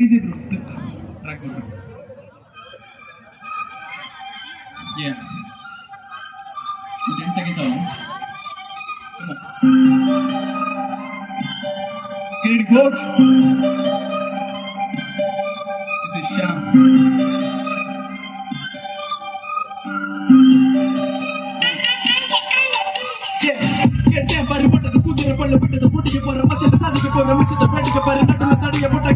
டிஜி bro track பண்ணுறேன் Yeah. In 10 seconds alone. Come on. Get folks. This is Sham. கேட்டேன் பாரு பட்டது குதிரை பல்ல பட்டது போட்டிக்க போற மச்சத்தை சாதிக்க போற மச்சத்தை பேட்டிக்க பாரு நடுல தடிய போட்ட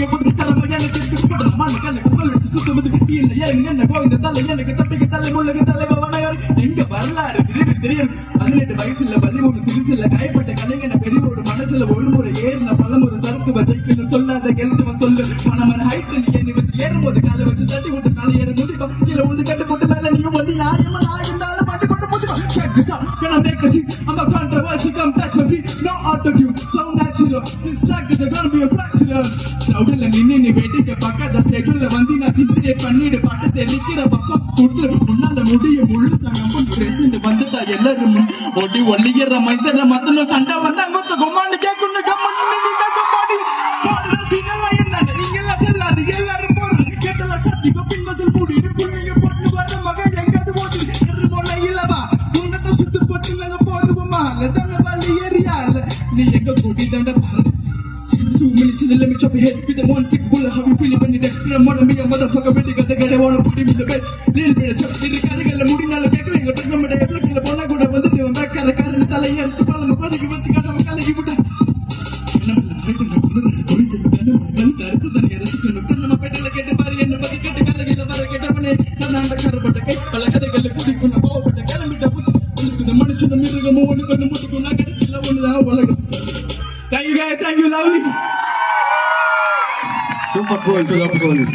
கடல்ல போட்டிக்க போட்டு தரம எனக்கு இருக்கு மண்ணு கண்ணுக்கு சொல்லிட்டு சுத்தமது இல்ல. ஏன் என்ன கோவிந்த தலை? எனக்கு தப்பிக்க தலை? முள்ளக்கு தலைவ வனகாரி. எங்க வரலாறு திரும்பி தெரியும். பதினெட்டு வயசுல வள்ளி மூணு சிறுசில காயப்பட்ட கலைஞன பெரியவோட மனசுல ஒரு முறை ஏறின பலமுறை சரக்கு வதைக்குன்னு சொல்லாத கெழுச்சவன் சொல்லு. பணமர ஹைட் நீ என்னை வச்சு ஏறும்போது காலை வச்சு தட்டி விட்டு காலை ஏற முடிக்கும் கீழே உழுது கட்டு போட்டு மேல நீயும் வந்து நியாயமா நான் இருந்தாலும் மாட்டி போட்டு முதுகும் check this out. Can I make a scene? I'm a controversy come touch my feet no auto tune so natural this track is gonna be a fracture crowdல நின்னு நீ வேடிக்கை பக்கத்த ஸ்டேஜ்ல வந்து நான் சிந்தனை பண்ணிடு பட்டத்தை நிக்கிற பக்கம் கொடுத்து முன்னால முடிய முழுசா நம்ம பேசிட்டு வந்துட்டா எல்லாரும் ஒடி ஒல்லிகிற மைசர மத்தன சண்டை வந்தா அங்க கும்மாண்டு கேக்குன்னு கம்மன்னு நின்னுட்டா கும்மாடி போடுற சினிமா என்ன நீங்கெல்லாம் செல்லாது எல்லாரும் போறது கேட்டல சத்தி பின் வசல் மூடிட்டு புள்ளைங்க பொண்ணு வர மகன் எங்காவது ஓடி. எரு போல இல்லவா? உன்னத சுத்து போட்டு நாங்க போடுவோமா? லதான வலி ஏரியால நீ எங்க கூட்டி the பாரு Two minutes in the limit, chop your head with the one six bullet. How you feeling when you dead? From what me, a motherfucker, ready, got the guy, I wanna put him in the bed. Little bit of shot, did the guy, the moody, now look at me, got the number, the look in the bona, good, but the back, and the car in the tally, and the ball, and the brother, give us the gun, and the color, give it up. Thank you guys, thank you, lovely. Super cool, super cool.